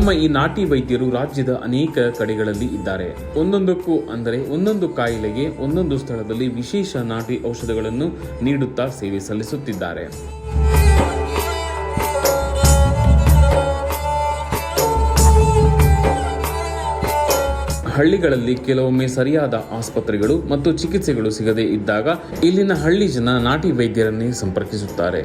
ನಮ್ಮ ಈ ನಾಟಿ ವೈದ್ಯರು ರಾಜ್ಯದ ಅನೇಕ ಕಡೆಗಳಲ್ಲಿ ಇದ್ದಾರೆ. ಒಂದೊಂದಕ್ಕೂ ಅಂದರೆ ಒಂದೊಂದು ಕಾಯಿಲೆಗೆ ಒಂದೊಂದು ಸ್ಥಳದಲ್ಲಿ ವಿಶೇಷ ನಾಟಿ ಔಷಧಗಳನ್ನು ನೀಡುತ್ತಾ ಸೇವೆ ಸಲ್ಲಿಸುತ್ತಿದ್ದಾರೆ. ಹಳ್ಳಿಗಳಲ್ಲಿ ಕೆಲವೊಮ್ಮೆ ಸರಿಯಾದ ಆಸ್ಪತ್ರೆಗಳು ಮತ್ತು ಚಿಕಿತ್ಸೆಗಳು ಸಿಗದೇ ಇದ್ದಾಗ ಇಲ್ಲಿನ ಹಳ್ಳಿ ಜನ ನಾಟಿ ವೈದ್ಯರನ್ನೇ ಸಂಪರ್ಕಿಸುತ್ತಾರೆ.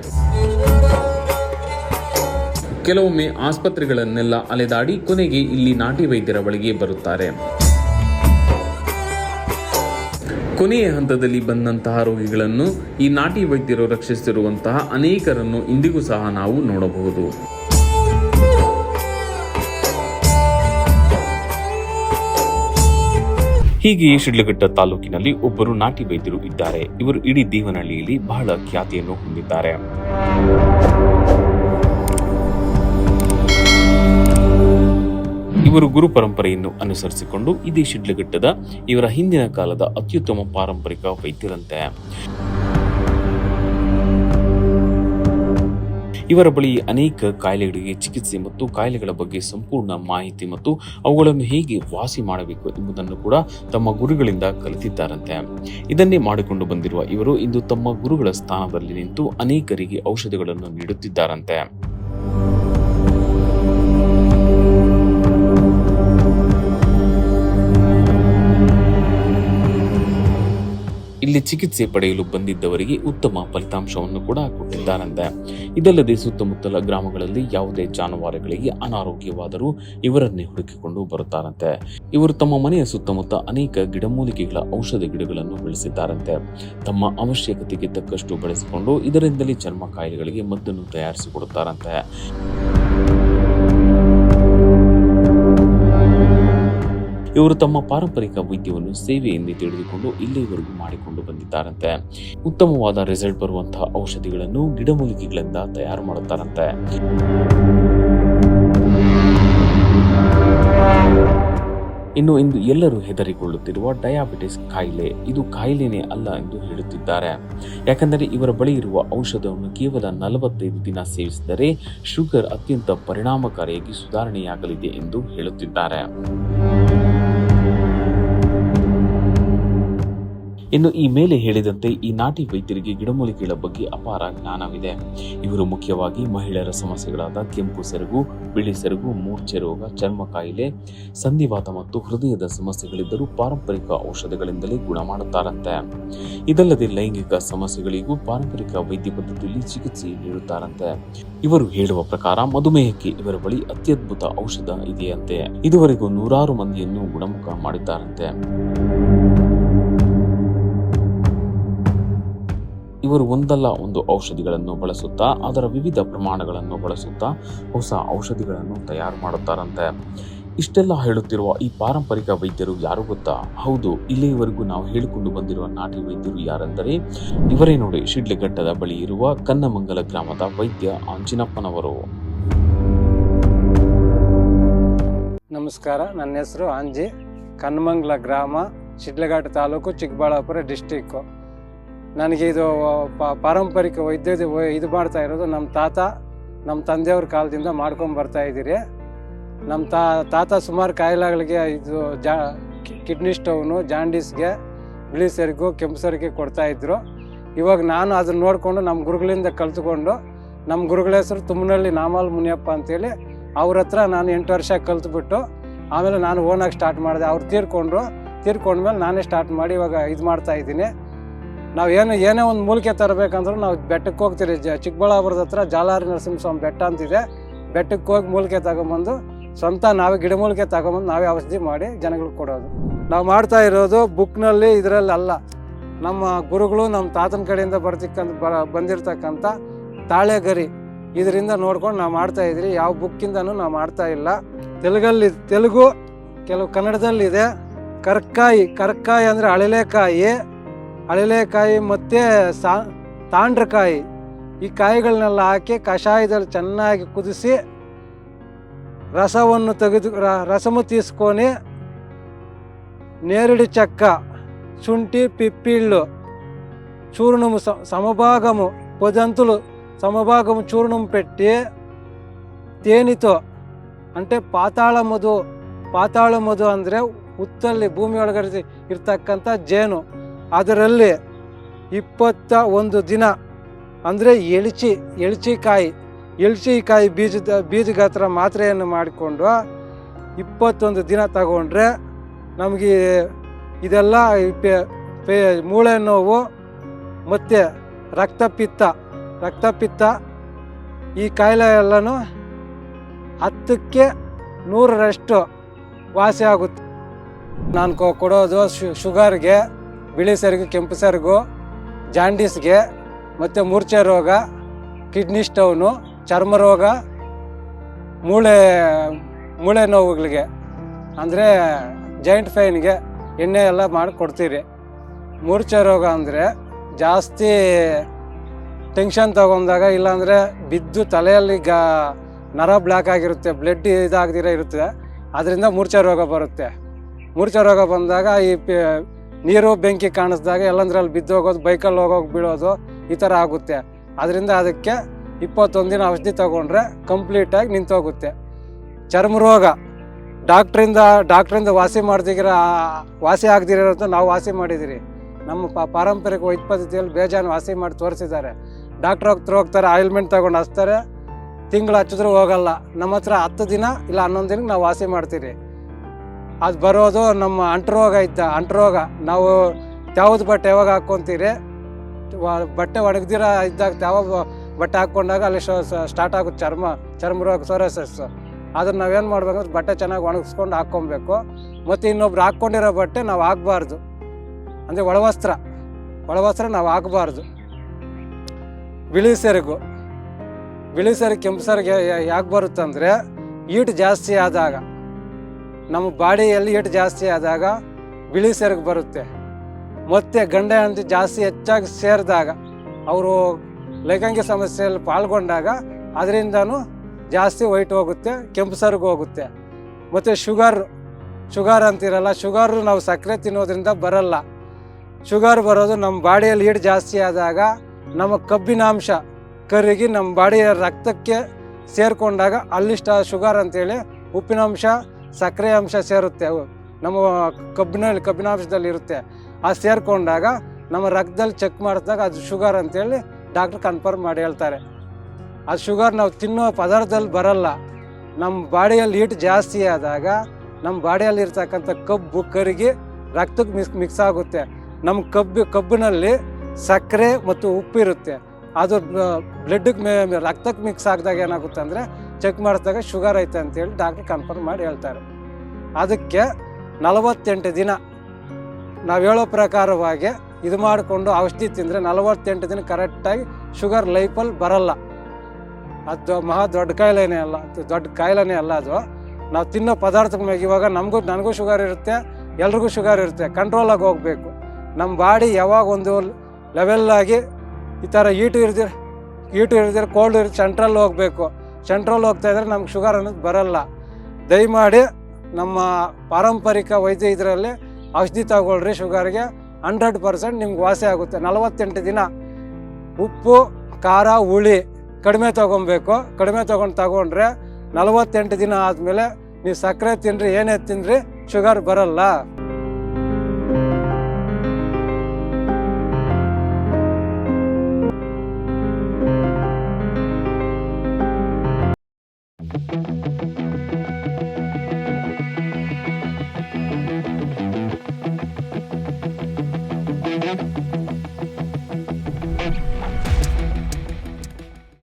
ಕೆಲವೊಮ್ಮೆ ಆಸ್ಪತ್ರೆಗಳನ್ನೆಲ್ಲ ಅಲೆದಾಡಿ ಕೊನೆಗೆ ಇಲ್ಲಿ ನಾಟಿ ವೈದ್ಯರ ಬಳಿಗೆ ಬರುತ್ತಾರೆ. ಕೊನೆಯ ಹಂತದಲ್ಲಿ ಬಂದಂತಹ ರೋಗಿಗಳನ್ನು ಈ ನಾಟಿ ವೈದ್ಯರು ರಕ್ಷಿಸಿರುವಂತಹ ಅನೇಕರನ್ನು ಇಂದಿಗೂ ಸಹ ನಾವು ನೋಡಬಹುದು. ಹೀಗೆ ಶಿಡ್ಲಘಟ್ಟ ತಾಲೂಕಿನಲ್ಲಿ ಒಬ್ಬರು ನಾಟಿ ವೈದ್ಯರು ಇದ್ದಾರೆ. ಇವರು ಇಡೀ ದೇವನಹಳ್ಳಿಯಲ್ಲಿ ಬಹಳ ಖ್ಯಾತಿಯನ್ನು ಹೊಂದಿದ್ದಾರೆ. ಇವರು ಗುರು ಪರಂಪರೆಯನ್ನು ಅನುಸರಿಸಿಕೊಂಡು ಇದೇ ಶಿಡ್ಲಘಟ್ಟದ ಇವರ ಹಿಂದಿನ ಕಾಲದ ಅತ್ಯುತ್ತಮ ಪಾರಂಪರಿಕ ವೈದ್ಯರಂತೆ. ಇವರ ಬಳಿ ಅನೇಕ ಕಾಯಿಲೆಗಳಿಗೆ ಚಿಕಿತ್ಸೆ ಮತ್ತು ಕಾಯಿಲೆಗಳ ಬಗ್ಗೆ ಸಂಪೂರ್ಣ ಮಾಹಿತಿ ಮತ್ತು ಅವುಗಳನ್ನು ಹೇಗೆ ವಾಸಿ ಮಾಡಬೇಕು ಎಂಬುದನ್ನು ಕೂಡ ತಮ್ಮ ಗುರುಗಳಿಂದ ಕಲಿತಿದ್ದಾರಂತೆ. ಇದನ್ನೇ ಮಾಡಿಕೊಂಡು ಬಂದಿರುವ ಇವರು ಇಂದು ತಮ್ಮ ಗುರುಗಳ ಸ್ಥಾನದಲ್ಲಿ ನಿಂತು ಅನೇಕರಿಗೆ ಔಷಧಿಗಳನ್ನು ನೀಡುತ್ತಿದ್ದಾರಂತೆ. ಇಲ್ಲಿ ಚಿಕಿತ್ಸೆ ಪಡೆಯಲು ಬಂದಿದ್ದವರಿಗೆ ಉತ್ತಮ ಫಲಿತಾಂಶವನ್ನು ಕೂಡ ಕೊಟ್ಟಿದ್ದಾರಂತೆ. ಇದಲ್ಲದೆ ಸುತ್ತಮುತ್ತಲ ಗ್ರಾಮಗಳಲ್ಲಿ ಯಾವುದೇ ಜಾನುವಾರುಗಳಿಗೆ ಅನಾರೋಗ್ಯವಾದರೂ ಇವರನ್ನೇ ಹುಡುಕಿಕೊಂಡು ಬರುತ್ತಾರಂತೆ. ಇವರು ತಮ್ಮ ಮನೆಯ ಸುತ್ತಮುತ್ತ ಅನೇಕ ಗಿಡಮೂಲಿಕೆಗಳ ಔಷಧ ಗಿಡಗಳನ್ನು ಬೆಳೆಸಿದ್ದಾರಂತೆ. ತಮ್ಮ ಅವಶ್ಯಕತೆಗೆ ತಕ್ಕಷ್ಟು ಬಳಸಿಕೊಂಡು ಇದರಿಂದಲೇ ಚರ್ಮ ಕಾಯಿಲೆಗಳಿಗೆ ಮದ್ದನ್ನು ತಯಾರಿಸಿಕೊಡುತ್ತಾರಂತೆ. ಇವರು ತಮ್ಮ ಪಾರಂಪರಿಕ ವೈದ್ಯವನ್ನು ಸೇವೆ ಎಂದೇ ತಿಳಿದುಕೊಂಡು ಇಲ್ಲಿಯವರೆಗೂ ಮಾಡಿಕೊಂಡು ಬಂದಿದ್ದಾರಂತೆ. ಉತ್ತಮವಾದ ರಿಸಲ್ಟ್ ಬರುವಂತಹ ಔಷಧಿಗಳನ್ನು ಗಿಡಮೂಲಿಕೆಗಳಿಂದ ತಯಾರು ಮಾಡುತ್ತಾರಂತೆ. ಇನ್ನು ಇಂದು ಎಲ್ಲರೂ ಹೆದರಿಕೊಳ್ಳುತ್ತಿರುವ ಡಯಾಬಿಟಿಸ್ ಕಾಯಿಲೆ. ಇದು ಕಾಯಿಲೆನೇ ಅಲ್ಲ ಎಂದು ಹೇಳುತ್ತಿದ್ದಾರೆ. ಯಾಕೆಂದರೆ ಇವರ ಬಳಿ ಇರುವ ಔಷಧವನ್ನು ಕೇವಲ ನಲವತ್ತೈದು ದಿನ ಸೇವಿಸಿದರೆ ಶುಗರ್ ಅತ್ಯಂತ ಪರಿಣಾಮಕಾರಿಯಾಗಿ ಸುಧಾರಣೆಯಾಗಲಿದೆ ಎಂದು ಹೇಳುತ್ತಿದ್ದಾರೆ. ಇನ್ನು ಈ ಮೇಲೆ ಹೇಳಿದಂತೆ ಈ ನಾಟಿ ವೈದ್ಯರಿಗೆ ಗಿಡಮೂಲಿಕೆಗಳ ಬಗ್ಗೆ ಅಪಾರ ಜ್ಞಾನವಿದೆ. ಇವರು ಮುಖ್ಯವಾಗಿ ಮಹಿಳೆಯರ ಸಮಸ್ಯೆಗಳಾದ ಕೆಂಪು ಸೆರಗು, ಬಿಳಿ ಸೆರಗು, ಮೂರ್ಛೆ ರೋಗ, ಚರ್ಮ ಕಾಯಿಲೆ, ಸಂಧಿವಾತ ಮತ್ತು ಹೃದಯದ ಸಮಸ್ಯೆಗಳಿದ್ದರೂ ಪಾರಂಪರಿಕ ಔಷಧಗಳಿಂದಲೇ ಗುಣ ಮಾಡುತ್ತಾರಂತೆ. ಇದಲ್ಲದೆ ಲೈಂಗಿಕ ಸಮಸ್ಯೆಗಳಿಗೂ ಪಾರಂಪರಿಕ ವೈದ್ಯ ಪದ್ಧತಿಯಲ್ಲಿ ಚಿಕಿತ್ಸೆ ನೀಡುತ್ತಾರಂತೆ. ಇವರು ಹೇಳುವ ಪ್ರಕಾರ ಮಧುಮೇಹಕ್ಕೆ ಇವರ ಬಳಿ ಅತ್ಯದ್ಭುತ ಔಷಧ ಇದೆಯಂತೆ. ಇದುವರೆಗೂ ನೂರಾರು ಮಂದಿಯನ್ನು ಗುಣಮುಖ ಮಾಡಿದ್ದಾರಂತೆ. ಇವರು ಒಂದಲ್ಲ ಒಂದು ಔಷಧಿಗಳನ್ನು ಬಳಸುತ್ತಾ, ಅದರ ವಿವಿಧ ಪ್ರಮಾಣಗಳನ್ನು ಬಳಸುತ್ತಾ ಹೊಸ ಔಷಧಿಗಳನ್ನು ತಯಾರು ಮಾಡುತ್ತಾರಂತೆ. ಇಷ್ಟೆಲ್ಲ ಹೇಳುತ್ತಿರುವ ಈ ಪಾರಂಪರಿಕ ವೈದ್ಯರು ಯಾರು ಗೊತ್ತಾ? ಹೌದು, ಇಲ್ಲಿಯವರೆಗೂ ನಾವು ಹೇಳಿಕೊಂಡು ಬಂದಿರುವ ನಾಟಿ ವೈದ್ಯರು ಯಾರೆಂದರೆ, ಇವರೇ ನೋಡಿ ಶಿಡ್ಲಘಟ್ಟದ ಬಳಿ ಇರುವ ಕನ್ನಮಂಗಲ ಗ್ರಾಮದ ವೈದ್ಯ ಆಂಜಿನಪ್ಪನವರು ನಮಸ್ಕಾರ, ನನ್ನ ಹೆಸರು ಅಂಜಿ. ಕನ್ನಮಂಗಲ ಗ್ರಾಮ, ಶಿಡ್ಲಘಾಟ ತಾಲೂಕು ಚಿಕ್ಕಬಳ್ಳಾಪುರ ಡಿಸ್ಟಿಕ್ಕು. ನನಗೆ ಇದು ಪಾರಂಪರಿಕ ವೈದ್ಯದ ವೈ- ಇದು ಮಾಡ್ತಾ ಇರೋದು ನಮ್ಮ ತಾತ, ನಮ್ಮ ತಂದೆಯವ್ರ ಕಾಲದಿಂದ ಮಾಡ್ಕೊಂಡು ಬರ್ತಾ ಇದ್ದೀರಿ. ನಮ್ಮ ತಾ, ತಾತ ಸುಮಾರು ಕಾಯಿಲೆಗಳಿಗೆ ಇದು ಜಾ, ಕಿಡ್ನಿ ಸ್ಟೋನು ಜಾಂಡೀಸ್ಗೆ, ಬಿಳಿ ಸೆರಗು, ಕೆಂಪು ಸರಿಗೆ ಕೊಡ್ತಾ ಇದ್ರು. ಇವಾಗ ನಾನು ಅದನ್ನ ನೋಡಿಕೊಂಡು ನಮ್ಮ ಗುರುಗಳಿಂದ ಕಲ್ತ್ಕೊಂಡು, ನಮ್ಮ ಗುರುಗಳ ಹೆಸರು ತುಮ್ಮನಹಳ್ಳಿ ನಾಮಲ್ ಮುನಿಯಪ್ಪ ಅಂತೇಳಿ ಅವ್ರ ಹತ್ರ ನಾನು ಎಂಟು ವರ್ಷ ಕಲ್ತ್ಬಿಟ್ಟು, ಆಮೇಲೆ ನಾನು ಓನಾಗಿ ಸ್ಟಾರ್ಟ್ ಮಾಡಿದೆ. ಅವ್ರು ತೀರ್ಕೊಂಡ್ರು, ತೀರ್ಕೊಂಡ್ಮೇಲೆ ನಾನೇ ಸ್ಟಾರ್ಟ್ ಮಾಡಿ ಇವಾಗ ಇದು ಮಾಡ್ತಾ ಇದ್ದೀನಿ. ನಾವು ಏನು, ಏನೇ ಒಂದು ಮೂಲಿಕೆ ತರಬೇಕಂದ್ರೂ ನಾವು ಬೆಟ್ಟಕ್ಕೆ ಹೋಗ್ತೀರಿ. ಜ, ಚಿಕ್ಕಬಳ್ಳಾಪುರದ ಹತ್ರ ಜಾಲಾರಿ ನರಸಿಂಹಸ್ವಾಮಿ ಬೆಟ್ಟ ಅಂತಿದೆ. ಬೆಟ್ಟಕ್ಕೆ ಹೋಗಿ ಮೂಲಿಕೆ ತಗೊಂಬಂದು ಸ್ವಂತ ನಾವೇ ಗಿಡಮೂಲಿಕೆ ತಗೊಂಬಂದು ನಾವೇ ಔಷಧಿ ಮಾಡಿ ಜನಗಳಿಗೆ ಕೊಡೋದು. ನಾವು ಮಾಡ್ತಾ ಇರೋದು ಬುಕ್ನಲ್ಲಿ ಇದರಲ್ಲಿ ಅಲ್ಲ. ನಮ್ಮ ಗುರುಗಳು ನಮ್ಮ ತಾತನ ಕಡೆಯಿಂದ ಬರ್ತಿಕ್ಕಂತ, ಬ ಬಂದಿರತಕ್ಕಂಥ ತಾಳೆಗರಿ. ಇದರಿಂದ ನೋಡ್ಕೊಂಡು ನಾವು ಮಾಡ್ತಾ ಇದ್ರಿ. ಯಾವ ಬುಕ್ಕಿಂದನೂ ನಾವು ಮಾಡ್ತಾ ಇಲ್ಲ. ತೆಲುಗಲ್ಲಿ, ತೆಲುಗು, ಕೆಲವು ಕನ್ನಡದಲ್ಲಿದೆ. ಕರ್ಕಾಯಿ ಕರ್ಕಾಯಿ ಅಂದರೆ ಅಳಲೆಕಾಯಿ. ಹಳಲೆಕಾಯಿ ಮತ್ತು ಸಾ, ತಾಂಡ್ರಕಾಯಿ. ಈ ಕಾಯಿಗಳನ್ನೆಲ್ಲ ಹಾಕಿ ಕಷಾಯದಲ್ಲಿ ಚೆನ್ನಾಗಿ ಕುದಿಸಿ ರಸವನ್ನು ತೆಗೆದು ರಸಮು ತೀಸ್ಕೊಂಡು ನೇರಡಿ ಚಕ್ಕ, ಶುಂಠಿ, ಪಿಪ್ಪಿಳ್ಳು ಚೂರ್ಣ ಸಮಭಾಗಮು, ಪೊದಂತುಲು ಸಮಭಾಗಮು ಚೂರ್ಣ ಪೆಟ್ಟಿ, ತೇನಿತೋ. ಅಂತೆ ಪಾತಾಳ ಮಧು ಪಾತಾಳ ಮಧು ಅಂದರೆ ಉತ್ತಲ್ಲಿ ಭೂಮಿಯೊಳಗಡೆ ಇರ್ತಕ್ಕಂಥ ಜೇನು. ಅದರಲ್ಲಿ ಇಪ್ಪತ್ತ ಒಂದು ದಿನ, ಅಂದರೆ ಎಳಚಿ, ಎಳಚಿಕಾಯಿ ಎಳಚಿಕಾಯಿ ಬೀಜದ ಬೀಜ ಗಾತ್ರ ಮಾತ್ರೆಯನ್ನು ಮಾಡಿಕೊಂಡು ಇಪ್ಪತ್ತೊಂದು ದಿನ ತಗೊಂಡ್ರೆ ನಮಗೆ ಇದೆಲ್ಲ ಪೇ, ಪೆ- ಮೂಳೆ ನೋವು ಮತ್ತು ರಕ್ತಪಿತ್ತ ರಕ್ತಪಿತ್ತ ಈ ಕಾಯಿಲೆ ಎಲ್ಲನೂ ಹತ್ತಕ್ಕೆ ನೂರರಷ್ಟು ವಾಸಿ ಆಗುತ್ತೆ. ನಾನು ಕೊಡೋದು ಶುಗರ್ಗೆ ಬಿಳಿ ಸೆರಗು ಕೆಂಪು ಸೆರಗು ಜಾಂಡಿಸ್ಗೆ ಮತ್ತು ಮೂರ್ಛೆ ರೋಗ ಕಿಡ್ನಿ ಸ್ಟೌನು ಚರ್ಮ ರೋಗ, ಮೂಳೆ ಮೂಳೆ ನೋವುಗಳಿಗೆ, ಅಂದರೆ ಜಾಯಿಂಟ್ ಫೈನ್ಗೆ ಎಣ್ಣೆ ಎಲ್ಲ ಮಾಡಿ ಕೊಡ್ತೀರಿ ಮೂರ್ಛೆ ರೋಗ ಅಂದರೆ ಜಾಸ್ತಿ ಟೆನ್ಷನ್ ತಗೊಂಡಾಗ ಇಲ್ಲಾಂದರೆ ಬಿದ್ದು ತಲೆಯಲ್ಲಿ ಗಾ, ನರ ಬ್ಲ್ಯಾಕ್ ಆಗಿರುತ್ತೆ ಬ್ಲಡ್ ಇದಾಗದಿರ ಇರುತ್ತೆ, ಅದರಿಂದ ಮೂರ್ಛೆ ರೋಗ ಬರುತ್ತೆ. ಮೂರ್ಛೆ ರೋಗ ಬಂದಾಗ ಈ ನೀರು ಬೆಂಕಿ ಕಾಣಿಸ್ದಾಗ ಎಲ್ಲಂದ್ರಲ್ಲಿ ಬಿದ್ದೋಗೋದು, ಬೈಕಲ್ಲಿ ಹೋಗೋಗಿ ಬೀಳೋದು ಈ ಥರ ಆಗುತ್ತೆ. ಅದರಿಂದ ಅದಕ್ಕೆ ಇಪ್ಪತ್ತೊಂದು ದಿನ ಔಷಧಿ ತೊಗೊಂಡ್ರೆ ಕಂಪ್ಲೀಟಾಗಿ ನಿಂತೋಗುತ್ತೆ. ಚರ್ಮ ರೋಗ, ಡಾಕ್ಟ್ರಿಂದ ಡಾಕ್ಟ್ರಿಂದ ವಾಸಿ ಮಾಡ್ದಿರ, ವಾಸಿ ಆಗದಿರೋದು ನಾವು ವಾಸಿ ಮಾಡಿದಿರಿ ನಮ್ಮ ಪ, ಪಾರಂಪರಿಕ ವೈದ್ಯ ಪದ್ಧತಿಯಲ್ಲಿ ಬೇಜಾನು ವಾಸಿ ಮಾಡಿ ತೋರಿಸಿದ್ದಾರೆ. ಡಾಕ್ಟ್ರ್ ಹೋಗ್ತಾರೆ ಹೋಗ್ತಾರೆ ಆಯಿಲ್ಮೆಂಟ್ ತೊಗೊಂಡು ಹಚ್ತಾರೆ. ತಿಂಗಳು ಹಚ್ಚಿದ್ರೂ ಹೋಗಲ್ಲ. ನಮ್ಮ ಹತ್ರ ಹತ್ತು ದಿನ ಇಲ್ಲ ಹನ್ನೊಂದು ದಿನಕ್ಕೆ ನಾವು ವಾಸಿ ಮಾಡ್ತೀರಿ. ಅದು ಬರೋದು ನಮ್ಮ ಅಂಟರೋಗ ಇದ್ದ ಅಂಟರೋಗ. ನಾವು ಯಾವ್ದು ಬಟ್ಟೆ ಯಾವಾಗ ಹಾಕ್ಕೊಂತೀರಿ? ಬಟ್ಟೆ ಒಣಗ್ದಿರ ಇದ್ದಾಗ ತ್ಯಾವ ಬಟ್ಟೆ ಹಾಕ್ಕೊಂಡಾಗ ಅಲ್ಲಿ ಸ್ಟಾರ್ಟ್ ಆಗುತ್ತೆ ಚರ್ಮ ಚರ್ಮ ರೋಗ ಸೋರಸಸ್ ಅದನ್ನು ನಾವೇನು ಮಾಡ್ಬೇಕಂದ್ರೆ ಬಟ್ಟೆ ಚೆನ್ನಾಗಿ ಒಣಗಿಸ್ಕೊಂಡು ಹಾಕ್ಕೊಬೇಕು. ಮತ್ತು ಇನ್ನೊಬ್ರು ಹಾಕ್ಕೊಂಡಿರೋ ಬಟ್ಟೆ ನಾವು ಹಾಕ್ಬಾರ್ದು. ಅಂದರೆ ಒಳವಸ್ತ್ರ ಒಳವಸ್ತ್ರ ನಾವು ಹಾಕ್ಬಾರ್ದು. ಬಿಳಿ ಸೆರಗು. ಬಿಳಿ ಸೆರಗು ಕೆಂಪು ಸರಿಗೆ ಯಾಕೆ ಬರುತ್ತಂದರೆ ಈಟ್ ಜಾಸ್ತಿ ಆದಾಗ. ನಮ್ಮ ಬಾಡಿಯಲ್ಲಿ ಹಿಟ್ಟು ಜಾಸ್ತಿ ಆದಾಗ ಬಿಳಿ ಸೆರಗು ಬರುತ್ತೆ. ಮತ್ತು ಗಂಡ ಅಂತ ಜಾಸ್ತಿ ಹೆಚ್ಚಾಗಿ ಸೇರಿದಾಗ ಅವರು ಲೈಂಗಿಕ ಸಮಸ್ಯೆಯಲ್ಲಿ ಪಾಲ್ಗೊಂಡಾಗ ಅದರಿಂದನೂ ಜಾಸ್ತಿ ವೈಟ್ ಹೋಗುತ್ತೆ, ಕೆಂಪು ಸೆರಗು ಹೋಗುತ್ತೆ. ಮತ್ತು ಶುಗರ್ ಶುಗರ್ ಅಂತಿರಲ್ಲ, ಶುಗರು ನಾವು ಸಕ್ಕರೆ ತಿನ್ನೋದ್ರಿಂದ ಬರಲ್ಲ. ಶುಗರ್ ಬರೋದು ನಮ್ಮ ಬಾಡಿಯಲ್ಲಿ ಹಿಡ್ ಜಾಸ್ತಿ ಆದಾಗ ನಮ್ಮ ಕಬ್ಬಿನಾಂಶ ಕರಗಿ ನಮ್ಮ ಬಾಡಿಯ ರಕ್ತಕ್ಕೆ ಸೇರಿಕೊಂಡಾಗ ಅಲ್ಲಿಷ್ಟ ಶುಗರ್ ಅಂತೇಳಿ ಉಪ್ಪಿನಾಂಶ ಸಕ್ಕರೆ ಅಂಶ ಸೇರುತ್ತೆ. ನಮ್ಮ ಕಬ್ಬಿನಲ್ಲಿ ಕಬ್ಬಿನಾಂಶದಲ್ಲಿ ಇರುತ್ತೆ. ಆ ಸೇರಿಕೊಂಡಾಗ ನಮ್ಮ ರಕ್ತದಲ್ಲಿ ಚೆಕ್ ಮಾಡಿದಾಗ ಅದು ಶುಗರ್ ಅಂತೇಳಿ ಡಾಕ್ಟ್ರ್ ಕನ್ಫರ್ಮ್ ಮಾಡಿ ಹೇಳ್ತಾರೆ. ಆ ಶುಗರ್ ನಾವು ತಿನ್ನೋ ಪದಾರ್ಥದಲ್ಲಿ ಬರಲ್ಲ. ನಮ್ಮ ಬಾಡಿಯಲ್ಲಿ ಹೀಟ್ ಜಾಸ್ತಿ ಆದಾಗ ನಮ್ಮ ಬಾಡಿಯಲ್ಲಿ ಇರ್ತಕ್ಕಂಥ ಕಬ್ಬು, ಕರಿಗಿ ರಕ್ತಕ್ಕೆ ಮಿಕ್ಸ್ ಮಿಕ್ಸ್ ಆಗುತ್ತೆ. ನಮ್ಮ ಕಬ್ಬು, ಕಬ್ಬಿನಲ್ಲಿ ಸಕ್ಕರೆ ಮತ್ತು ಉಪ್ಪು ಇರುತ್ತೆ ಅದು ಬ್ಲಡ್ಗೆ ರಕ್ತಕ್ಕೆ ಮಿಕ್ಸ್ ಆಗಿದಾಗ ಏನಾಗುತ್ತೆ ಅಂದರೆ ಚೆಕ್ ಮಾಡಿದಾಗ ಶುಗರ್ ಐತೆ ಅಂತೇಳಿ ಡಾಕ್ಟ್ರ್ ಕನ್ಫರ್ಮ್ ಮಾಡಿ ಹೇಳ್ತಾರೆ. ಅದಕ್ಕೆ ನಲವತ್ತೆಂಟು ದಿನ ನಾವು ಹೇಳೋ ಪ್ರಕಾರವಾಗಿ ಇದು ಮಾಡಿಕೊಂಡು ಔಷಧಿ ತಿಂದರೆ ನಲವತ್ತೆಂಟು ದಿನ ಕರೆಕ್ಟಾಗಿ ಶುಗರ್ ಲೈಫಲ್ಲಿ ಬರಲ್ಲ. ಅದು ಮಹಾ ದೊಡ್ಡ ಕಾಯಿಲೆನೇ ಅಲ್ಲ ದೊಡ್ಡ ಕಾಯಿಲೆನೇ ಅಲ್ಲ ಅದು. ನಾವು ತಿನ್ನೋ ಪದಾರ್ಥದ ಮ್ಯಾಗ ಇವಾಗ ನಮಗೂ, ನನಗೂ ಶುಗರ್ ಇರುತ್ತೆ, ಎಲ್ರಿಗೂ ಶುಗರ್ ಇರುತ್ತೆ ಕಂಟ್ರೋಲಾಗಿ ಹೋಗಬೇಕು. ನಮ್ಮ ಬಾಡಿ ಯಾವಾಗ ಒಂದು ಲೆವೆಲ್ಲಾಗಿ ಈ ಥರ ಈಟು ಇರ್ದಿರ ಈಟು ಇರ್ದಿರ ಕೋಲ್ಡ್ ಇರ್ ಸೆಂಟ್ರಲ್ಲಿ ಹೋಗಬೇಕು. ಸೆಂಟ್ರಲ್ ಹೋಗ್ತಾ ಇದ್ರೆ ನಮ್ಗೆ ಶುಗರ್ ಅನ್ನೋದು ಬರಲ್ಲ. ದಯಮಾಡಿ ನಮ್ಮ ಪಾರಂಪರಿಕ ವೈದ್ಯ ಇದರಲ್ಲಿ ಔಷಧಿ ತಗೊಳ್ರಿ ಶುಗರ್ಗೆ ಹಂಡ್ರೆಡ್ ಪರ್ಸೆಂಟ್ ನಿಮ್ಗೆ ವಾಸಿ ಆಗುತ್ತೆ. ನಲವತ್ತೆಂಟು ದಿನ ಉಪ್ಪು, ಖಾರ, ಹುಳಿ ಕಡಿಮೆ ತೊಗೊಬೇಕು ಕಡಿಮೆ ತೊಗೊಂಡು ತಗೊಂಡ್ರೆ ನಲವತ್ತೆಂಟು ದಿನ ಆದಮೇಲೆ ನೀವು ಸಕ್ಕರೆ ತಿನ್ನಿರಿ ಏನೇ ತಿನ್ನಿರಿ ಶುಗರ್ ಬರಲ್ಲ.